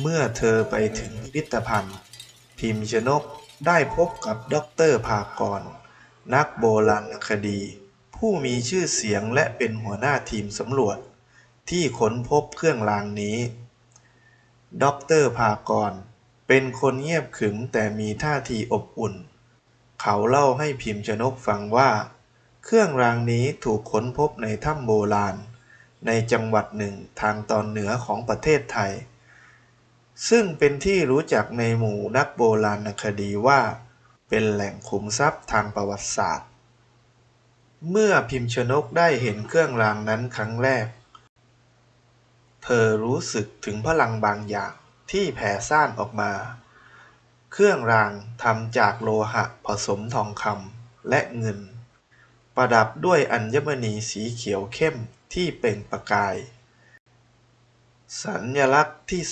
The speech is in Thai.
เมื่อเธอไปถึงพิพิธภัณฑ์ พิมชนกได้พบกับด็อกเตอร์ภากร นักโบราณคดี ผู้มีชื่อเสียงและเป็นหัวหน้าทีมสำรวจ ที่ค้นพบเครื่องรางนี้ด็อกเตอร์ภากร เป็นคนเงียบขรึมแต่มีท่าทีอบอุ่น เขาเล่าให้พิมชนกฟังว่า เครื่องรางนี้ถูกค้นพบในถ้ำโบราณ ในจังหวัดหนึ่งทางตอนเหนือของประเทศไทย ซึ่งเป็นที่รู้จักในหมู่นักโบราณคดีว่า เป็นแหล่งขุมทรัพย์ทางประวัติศาสตร์ เมื่อพิมชนกได้เห็นเครื่องรางนั้นครั้งแรก เธอรู้สึกถึงพลังบางอย่างที่แผ่ซ่านออกมา เครื่องรางทำจากโลหะผสมทองคำและเงิน ประดับด้วยอัญมณีสีเขียวเข้มที่เปล่งประกาย สัญลักษณ์ที่